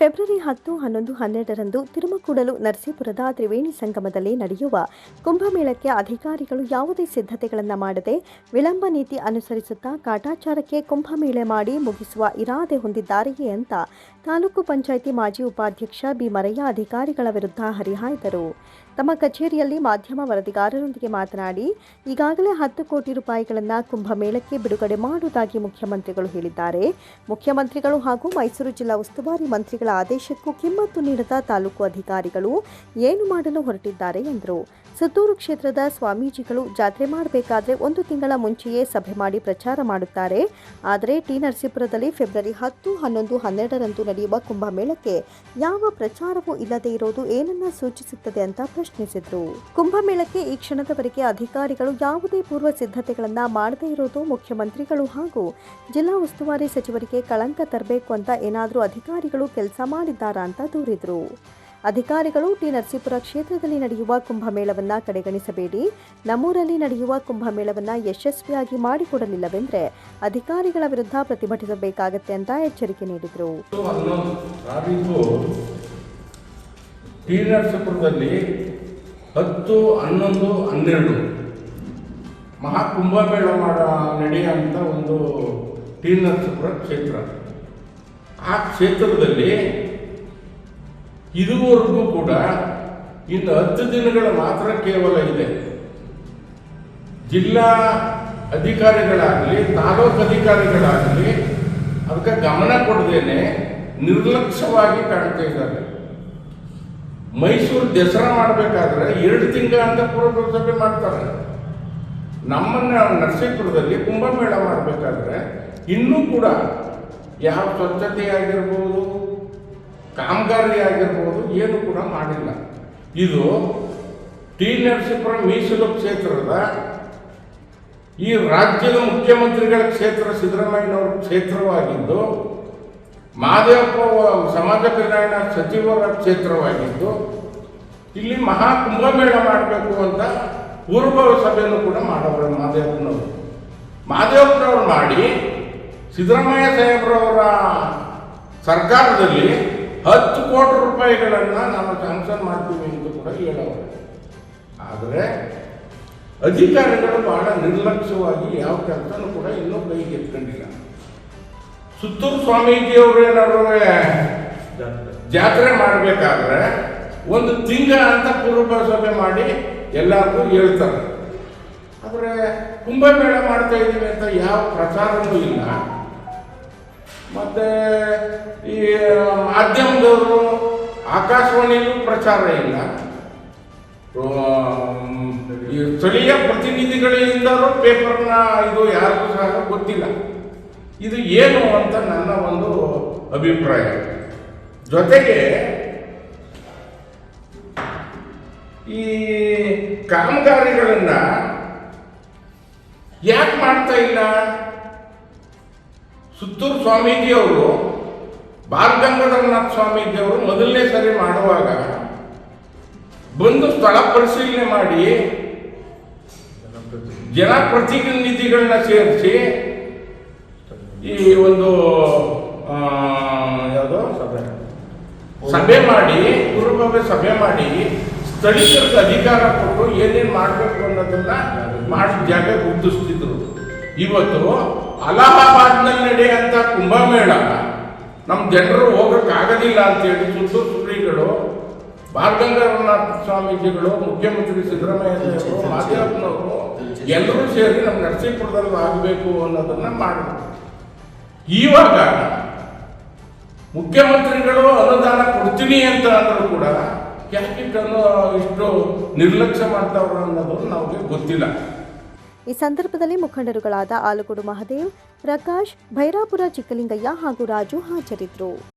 February ಹತ್ತು, ಹನ್ನೊಂದು, ಹನ್ನೆರಡರಂದು ತಿರುಮಕೂಡಲು ನರಸೀಪುರದ ತ್ರಿವೇಣಿ ಸಂಗಮದಲ್ಲಿ ನಡೆಯುವ ಕುಂಭಮೇಳಕ್ಕೆ ಅಧಿಕಾರಿಗಳು ಯಾವುದೇ ಸಿದ್ಧತೆಗಳನ್ನು ಮಾಡದೆ ವಿಳಂಬ ನೀತಿ ಅನುಸರಿಸುತ್ತಾ ಕಾಟಾಚಾರಕ್ಕೆ ಕುಂಭಮೇಳೆ ಮಾಡಿ ಮುಗಿಸುವ ಇರಾದೆ ಹೊಂದಿದ್ದಾರೆಯೇ ಅಂತ ತಾಲೂಕು ಪಂಚಾಯಿತಿ ಮಾಜಿ ಉಪಾಧ್ಯಕ್ಷ ಬಿ ಮರಯ್ಯ ಅಧಿಕಾರಿಗಳ ವಿರುದ್ಧ ಹರಿಹಾಯ್ದರು. ತಮ್ಮ ಕಚೇರಿಯಲ್ಲಿ ಮಾಧ್ಯಮ ವರದಿಗಾರರೊಂದಿಗೆ ಮಾತನಾಡಿ, ಈಗಾಗಲೇ ಹತ್ತು ಕೋಟಿ ರೂಪಾಯಿಗಳನ್ನು ಕುಂಭಮೇಳಕ್ಕೆ ಬಿಡುಗಡೆ ಮಾಡುವುದಾಗಿ ಮುಖ್ಯಮಂತ್ರಿಗಳು ಹೇಳಿದ್ದಾರೆ. ಮುಖ್ಯಮಂತ್ರಿಗಳು ಹಾಗೂ ಮೈಸೂರು ಜಿಲ್ಲಾ ಉಸ್ತುವಾರಿ ಮಂತ್ರಿಗಳ ಆದೇಶಕ್ಕೂ ಕಿಮ್ಮತ್ತು ನೀಡದ ತಾಲೂಕು ಅಧಿಕಾರಿಗಳು ಏನು ಮಾಡಲು ಹೊರಟಿದ್ದಾರೆ ಎಂದರು. ಸುತ್ತೂರು ಕ್ಷೇತ್ರದ ಸ್ವಾಮೀಜಿಗಳು ಜಾತ್ರೆ ಮಾಡಬೇಕಾದ್ರೆ ಒಂದು ತಿಂಗಳ ಮುಂಚೆಯೇ ಸಭೆ ಮಾಡಿ ಪ್ರಚಾರ ಮಾಡುತ್ತಾರೆ. ಆದರೆ ಟಿ ನರಸೀಪುರದಲ್ಲಿ ಫೆಬ್ರವರಿ ಹತ್ತು, ಹನ್ನೊಂದು, ಹನ್ನೆರಡರಂದು ನಡೆಯುವ ಕುಂಭಮೇಳಕ್ಕೆ ಯಾವ ಪ್ರಚಾರವೂ ಇಲ್ಲದೆ ಇರೋದು ಏನನ್ನ ಸೂಚಿಸುತ್ತದೆ ಅಂತ ಪ್ರಶ್ನಿಸಿದರು. ಕುಂಭಮೇಳಕ್ಕೆ ಈ ಕ್ಷಣದವರೆಗೆ ಅಧಿಕಾರಿಗಳು ಯಾವುದೇ ಪೂರ್ವ ಸಿದ್ಧತೆಗಳನ್ನು ಮಾಡದೇ ಇರೋದು ಮುಖ್ಯಮಂತ್ರಿಗಳು ಹಾಗೂ ಜಿಲ್ಲಾ ಉಸ್ತುವಾರಿ ಸಚಿವರಿಗೆ ಕಳಂಕ ತರಬೇಕು ಅಂತ ಏನಾದರೂ ಅಧಿಕಾರಿಗಳು ಕೆಲಸ ಮಾಡಿದ್ದಾರಾ ಅಂತ ದೂರಿದರು. ಅಧಿಕಾರಿಗಳು ಟಿ ನರಸೀಪುರ ಕ್ಷೇತ್ರದಲ್ಲಿ ನಡೆಯುವ ಕುಂಭಮೇಳವನ್ನು ಕಡೆಗಣಿಸಬೇಡಿ. ನಮ್ಮೂರಲ್ಲಿ ನಡೆಯುವ ಕುಂಭಮೇಳವನ್ನು ಯಶಸ್ವಿಯಾಗಿ ಮಾಡಿಕೊಡಲಿಲ್ಲವೆಂದರೆ ಅಧಿಕಾರಿಗಳ ವಿರುದ್ಧ ಪ್ರತಿಭಟಿಸಬೇಕಾಗತ್ತೆ ಅಂತ ಎಚ್ಚರಿಕೆ ನೀಡಿದರು. ಟಿ ಹತ್ತು, ಹನ್ನೊಂದು, ಹನ್ನೆರಡು ಮಹಾಕುಂಭಮೇಳ ಮಾಡ ಒಂದು ಟಿ ನರಸೀಪುರ ಕ್ಷೇತ್ರ. ಆ ಕ್ಷೇತ್ರದಲ್ಲಿ ಇದುವರೆಗೂ ಕೂಡ ಇನ್ನು ಹತ್ತು ದಿನಗಳ ಮಾತ್ರ ಕೇವಲ ಇದೆ. ಜಿಲ್ಲಾ ಅಧಿಕಾರಿಗಳಾಗಲಿ, ತಾಲೂಕು ಅಧಿಕಾರಿಗಳಾಗಲಿ ಅದಕ್ಕೆ ಗಮನ ಕೊಡದೇನೆ ನಿರ್ಲಕ್ಷ್ಯವಾಗಿ ಕಾಣ್ತಾ ಇದ್ದಾರೆ. ಮೈಸೂರು ದಸರಾ ಮಾಡಬೇಕಾದ್ರೆ ಎರಡು ತಿಂಗಳ ಅಂತ ಪೂರ್ವಸಭೆ ಮಾಡ್ತಾರೆ. ನಮ್ಮನ್ನ ನರಸೀಪುರದಲ್ಲಿ ಕುಂಭಮೇಳ ಮಾಡಬೇಕಾದ್ರೆ ಇನ್ನೂ ಕೂಡ ಯಾವ ಸ್ವಚ್ಛತೆ ಆಗಿರ್ಬೋದು ಕಾಮಗಾರಿ ಆಗಿರ್ಬೋದು ಏನು ಕೂಡ ಮಾಡಿಲ್ಲ. ಇದು ಟಿ ನರಸೀಪುರ ಮೀಸಲು ಕ್ಷೇತ್ರದ, ಈ ರಾಜ್ಯದ ಮುಖ್ಯಮಂತ್ರಿಗಳ ಕ್ಷೇತ್ರ ಸಿದ್ದರಾಮಯ್ಯನವರ ಕ್ಷೇತ್ರವಾಗಿದ್ದು, ಮಾದೇವಪ್ಪ ಸಮಾಜ ಕಲ್ಯಾಣ ಸಚಿವರ ಕ್ಷೇತ್ರವಾಗಿದ್ದು, ಇಲ್ಲಿ ಮಹಾ ಕುಂಭಮೇಳ ಮಾಡಬೇಕು ಅಂತ ಪೂರ್ವ ಸಭೆಯನ್ನು ಕೂಡ ಮಾಡವರು ಮಾದೇವಪ್ಪನವರು. ಮಹದೇವಪ್ಪನವರು ಮಾಡಿ ಸಿದ್ದರಾಮಯ್ಯ ಸಾಹೇಬ್ರವರ ಸರ್ಕಾರದಲ್ಲಿ ಹತ್ತು ಕೋಟಿ ರೂಪಾಯಿಗಳನ್ನು ನಾವು ಸ್ಯಾಂಕ್ಷನ್ ಮಾಡ್ತೀವಿ ಅಂತ ಕೂಡ ಹೇಳೋರು. ಆದರೆ ಅಧಿಕಾರಿಗಳು ಬಹಳ ನಿರ್ಲಕ್ಷ್ಯವಾಗಿ ಯಾವ ಕೆಲಸನೂ ಕೂಡ ಇನ್ನೂ ಕೈಗೆ ಎತ್ಕೊಂಡಿಲ್ಲ. ಸುತ್ತೂರು ಸ್ವಾಮೀಜಿಯವರು ಏನಾದ್ರು ಜಾತ್ರೆ ಮಾಡಬೇಕಾದ್ರೆ ಒಂದು ತಿಂಗಳ ಅಂತ ಪೂರ್ವ ಸಭೆ ಮಾಡಿ ಎಲ್ಲರಿಗೂ ಹೇಳ್ತಾರೆ. ಆದರೆ ಕುಂಭಮೇಳ ಮಾಡ್ತಾ ಇದ್ದೀವಿ ಅಂತ ಯಾವ ಪ್ರಚಾರವೂ ಇಲ್ಲ. ಮತ್ತೆ ಈ ಮಾಧ್ಯಮದವರು ಆಕಾಶವಾಣಿಯಲ್ಲೂ ಪ್ರಚಾರ ಇಲ್ಲ. ಈ ಸ್ಥಳೀಯ ಪ್ರತಿನಿಧಿಗಳಿಂದಲೂ ಪೇಪರ್ನ ಇದು ಯಾರಿಗೂ ಸಹ ಗೊತ್ತಿಲ್ಲ. ಇದು ಏನು ಅಂತ ನನ್ನ ಒಂದು ಅಭಿಪ್ರಾಯ. ಜೊತೆಗೆ ಈ ಕಾಮಗಾರಿಗಳನ್ನ ಯಾಕೆ ಮಾಡ್ತಾ ಇಲ್ಲ? ಸುತ್ತೂರು ಸ್ವಾಮೀಜಿಯವರು ಬಾಲಗಂಗಾಧರನಾಥ ಸ್ವಾಮೀಜಿಯವರು ಮೊದಲನೇ ಸರಿ ಮಾಡುವಾಗ ಬಂದು ಸ್ಥಳ ಪರಿಶೀಲನೆ ಮಾಡಿ ಜನಪ್ರತಿನಿಧಿಗಳನ್ನ ಸೇರಿಸಿ ಈ ಒಂದು ಯಾವುದು? ಸಭೆ ಮಾಡಿ ಪೂರ್ವಭಾವಿ ಸಭೆ ಮಾಡಿ ಸ್ಥಳೀಯರಿಗೆ ಅಧಿಕಾರ ಕೊಟ್ಟು ಏನೇನು ಮಾಡಬೇಕು ಅನ್ನೋದನ್ನ ಮಾಡಿ ಜಾಗ ಗುರುತಿಸ್ತಿದ್ರು. ಇವತ್ತು ಅಲಹಾಬಾದ್ನಲ್ಲಿ ನಡೆಯುವಂಥ ಕುಂಭಮೇಳ. ನಮ್ಮ ಜನರು ಹೋಗೋಕ್ಕಾಗೋದಿಲ್ಲ ಅಂತೇಳಿ ಸುತ್ತೂರು ಶ್ರೀಗಳು ಬಾಲಗಂಗಾಧರನಾಥ ಸ್ವಾಮೀಜಿಗಳು ಮುಖ್ಯಮಂತ್ರಿ ಸಿದ್ದರಾಮಯ್ಯ ಸಾಹೇಬರು ಮಾದೇವಪ್ಪನವರು ಎಲ್ಲರೂ ಸೇರಿ ನಮ್ಮ ನರಸೀಪುರದಲ್ಲಿ ಆಗಬೇಕು ಅನ್ನೋದನ್ನ ಮಾಡಿದ್ರು. ಇವಾಗ ಮುಖ್ಯಮಂತ್ರಿಗಳು ಅನುದಾನ ಕೊಡ್ತೀನಿ ಅಂತ ಅಂದರೂ ಕೂಡ ಯಾಕೆ ಇಷ್ಟು ನಿರ್ಲಕ್ಷ್ಯ ಮಾಡ್ತಾವ್ರ ಅನ್ನೋದು ನಮಗೆ ಗೊತ್ತಿಲ್ಲ. ಈ ಸಂದರ್ಭದಲ್ಲಿ ಮುಖಂಡರುಗಳಾದ ಆಲಗೋಡು ಮಹದೇವ್ ಪ್ರಕಾಶ್ ಭೈರಾಪುರ ಚಿಕ್ಕಲಿಂಗಯ್ಯ ಹಾಗೂ ರಾಜು ಹಾಜರಿದ್ದರು.